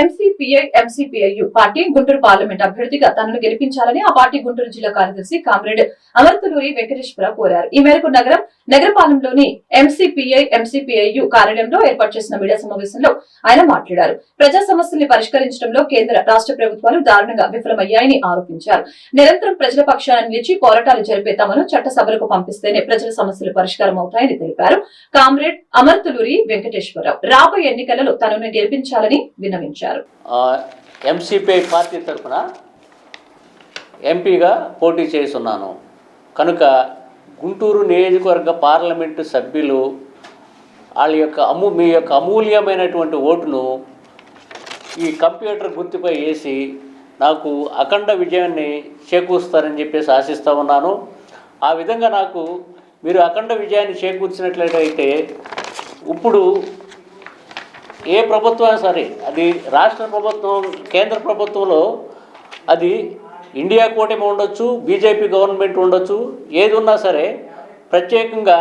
MCPI MCPIU party Guntur parliament అభ్యర్థిగా తనను గెలిపించాలని ఆ పార్టీ గుంటూరు జిల్లా కార్యదర్శి కామ్రేడ్ అమర్తలూరి వెంకటేశ్వర కోరారు. ఈ మేరకు నగరం నగరపాలెంలోని ఎంసీపీఐ ఎంసీపీఐయు కార్యాలయంలో ఏర్పాటు చేసిన మీడియా సమావేశంలో ఆయన మాట్లాడారు. ప్రజా సమస్యల్ని పరిష్కరించడంలో కేంద్ర రాష్ట్ర ప్రభుత్వాలు దారుణంగా విఫలమయ్యాయని ఆరోపించారు. నిరంతరం ప్రజల పక్షాన నిలిచి పోరాటాలు జరిపే తమను చట్టసభలకు పంపిస్తేనే ప్రజల సమస్యలు పరిష్కారం అవుతాయని తెలిపారు. కామ్రేడ్ అమర్తులూరి వెంకటేశ్వరరావు రాబోయే ఎన్నికలలో తనను గెలిపించాలని విన్నవించారు. ఎంసీపీఐ పార్టీ తరఫున ఎంపీగా పోటీ చేస్తున్నాను కనుక గుంటూరు నియోజకవర్గ పార్లమెంటు సభ్యులు వాళ్ళ యొక్క అమూ మీ యొక్క అమూల్యమైనటువంటి ఓటును ఈ కంప్యూటర్ గుర్తుపై వేసి నాకు అఖండ విజయాన్ని చేకూరుస్తారని చెప్పేసి ఆశిస్తూ ఉన్నాను. ఆ విధంగా నాకు మీరు అఖండ విజయాన్ని చేకూర్చినట్లయితే ఇప్పుడు ఏ ప్రభుత్వం సరే అది రాష్ట్ర ప్రభుత్వం కేంద్ర ప్రభుత్వంలో అది ఇండియా కూటమి ఉండొచ్చు బీజేపీ గవర్నమెంట్ ఉండొచ్చు ఏది ఉన్నా సరే ప్రత్యేకంగా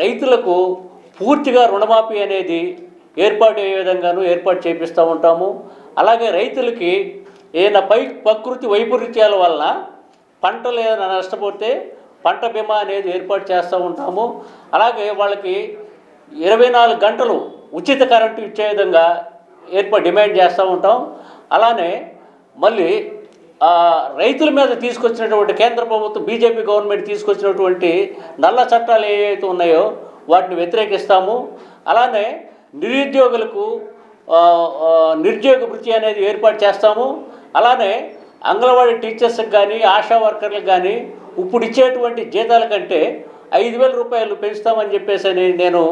రైతులకు పూర్తిగా రుణమాఫీ అనేది ఏర్పాటు అయ్యే విధంగాను ఏర్పాటు చేపిస్తూ ఉంటాము. అలాగే రైతులకి ఏదైనా పై ప్రకృతి వైపరీత్యాల వలన పంటలు ఏదైనా నష్టపోతే పంట బీమా అనేది ఏర్పాటు చేస్తూ ఉంటాము. అలాగే వాళ్ళకి ఇరవై నాలుగు గంటలు ఉచిత కరెంటు ఇచ్చే విధంగా ఏర్పాటు డిమాండ్ చేస్తూ ఉంటాం. అలానే మళ్ళీ రైతుల మీద తీసుకొచ్చినటువంటి కేంద్ర ప్రభుత్వం బీజేపీ గవర్నమెంట్ తీసుకొచ్చినటువంటి నల్ల చట్టాలు ఏవైతే ఉన్నాయో వాటిని వ్యతిరేకిస్తాము. అలానే నిరుద్యోగులకు నిరుద్యోగ వృత్తి అనేది ఏర్పాటు చేస్తాము. అలానే అంగన్వాడీ టీచర్స్కి కానీ ఆశా వర్కర్లకు కానీ ఇప్పుడు ఇచ్చేటువంటి జీతాల కంటే ఐదు వేల రూపాయలు పెంచుతామని చెప్పేసి నేను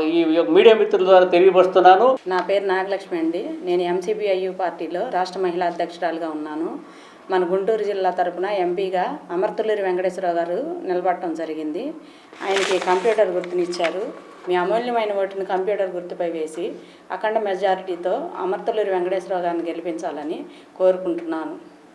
ఈ మీడియా మిత్రుల ద్వారా తెలియపరుస్తున్నాను. నా పేరు నాగలక్ష్మి అండి. నేను ఎంసీబీఐయు పార్టీలో రాష్ట్ర మహిళా అధ్యక్షురాలుగా ఉన్నాను. మన గుంటూరు జిల్లా తరపున ఎంపీగా అమర్తులూరి వెంకటేశ్వరరావు గారు నిలబడటం జరిగింది. ఆయనకి కంప్యూటర్ గుర్తునిచ్చారు. మీ అమూల్యమైన ఓటుని కంప్యూటర్ గుర్తుపై వేసి అఖండ మెజారిటీతో అమర్తలూరి వెంకటేశ్వరరావు గారిని గెలిపించాలని కోరుకుంటున్నాను.